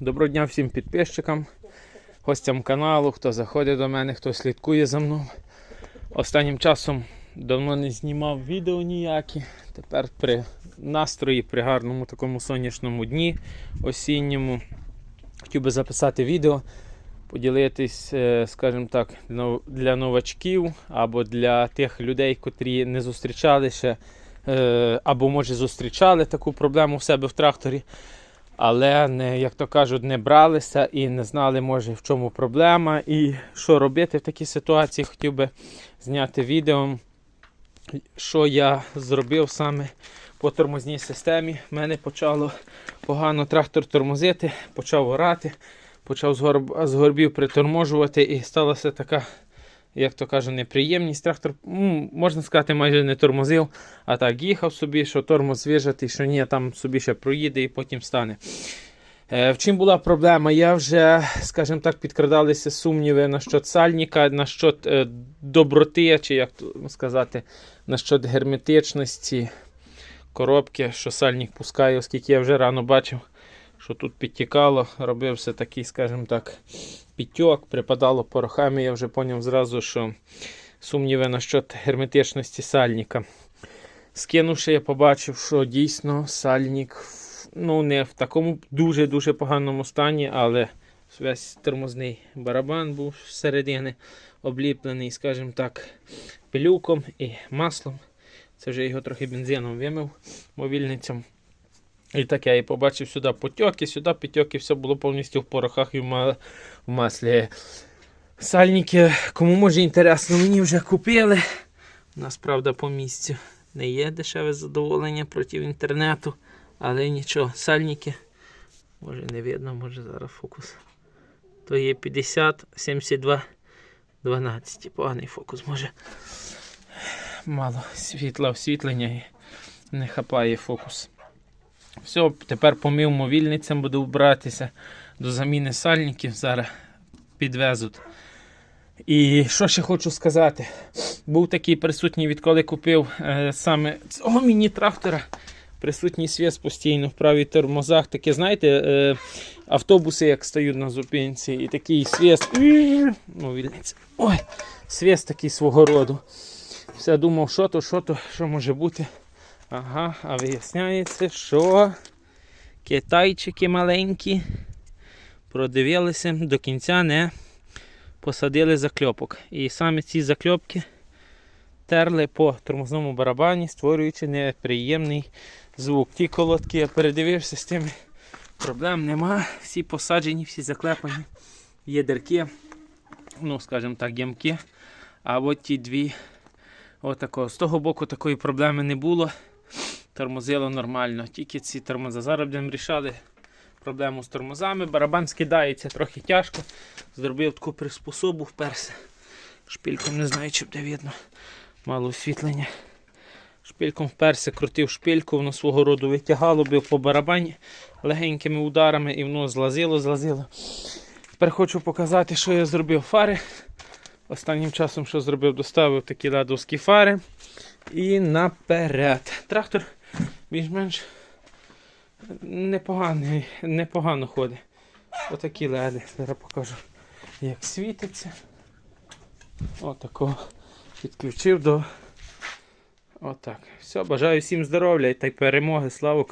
Доброго дня всім підписчикам, гостям каналу, хто заходить до мене, хто слідкує за мною. Останнім часом давно не знімав відео ніякі. Тепер при настрої, при гарному такому сонячному дні осінньому. Хотів би записати відео, поділитись, е, скажімо так, для новачків або для тих людей, котрі не зустрічали ще, е, або може зустрічали таку проблему в себе в тракторі але не, як то кажуть, не бралися і не знали, може, в чому проблема і що робити в такій ситуації. Хотів би зняти відео, що я зробив саме по тормозній системі. У мене почало погано трактор тормозити, почав орати, почав з, горбів приторможувати і сталася така. Як то кажу, неприємність. Трактор, можна сказати, майже не тормозив, а так їхав собі, що тормоз вижатий, що ні, там собі ще проїде і потім стане. Е, в чим була проблема? Я вже, скажімо так, підкрадалися сумніви насчет сальника, насчет е, доброти, чи як сказати, насчет герметичності коробки, що сальник пускає, оскільки я вже рано бачив, що тут підтікало, робився такий, скажімо так, підтьок, припадало порохами. Я вже зрозумів зразу, що сумніви насчет герметичності сальника. Скинувши, я побачив, що дійсно сальник ну, не в такому дуже-дуже поганому стані, але весь тормозний барабан був всередині обліплений, скажімо так, пилюком і маслом. Це вже його трохи бензином вимив мовільницям. І так я і побачив сюди потьоки, сюди потьоки, все було повністю в порохах і в, маслі. Сальники, кому може інтересно, мені вже купили. У нас, правда, по місцю не є дешеве задоволення проти інтернету, але нічого, сальники. Може не видно, може зараз фокус. То є 50, 72, 12. Поганий фокус, може. Мало світла освітлення і не хапає фокус. Все, тепер по мив мовільницям буду вбратися до заміни сальників. Зараз підвезуть. І що ще хочу сказати? Був такий присутній, відколи купив е, саме цього міні-трактора. Присутній свіст постійно в правій тормозах. Таке, знаєте, е, автобуси, як стають на зупинці, і такий свіст. Ну. Ой, свіст такий свого роду. Все думав, що то, що то, що може бути. Ага, а виясняється, що китайчики маленькі продивилися до кінця не посадили закльопок. І саме ці закльопки терли по тормозному барабані, створюючи неприємний звук. Ті колодки я передивився з тими проблем нема. Всі посаджені, всі заклепані. Є дирки, ну, скажімо так, ямки. А от ті дві, отако. З того боку такої проблеми не було. Тормозило нормально. Тільки ці тормоза. Зараз будемо рішали проблему з тормозами. Барабан скидається трохи тяжко. Зробив таку приспособу, вперся. Шпильком не знаю, чи буде видно. Мало освітлення. Шпильком вперся, крутив шпильку, воно свого роду витягало, бив по барабані легенькими ударами і воно злазило, злазило. Тепер хочу показати, що я зробив фари. Останнім часом, що зробив, доставив такі ледовські фари. І наперед. Трактор більш-менш непоганий, непогано ходить. Отакі леди. Зараз покажу, як світиться. Отако. Підключив до. Отак. Все, бажаю всім здоров'я та й перемоги. Слава Україні!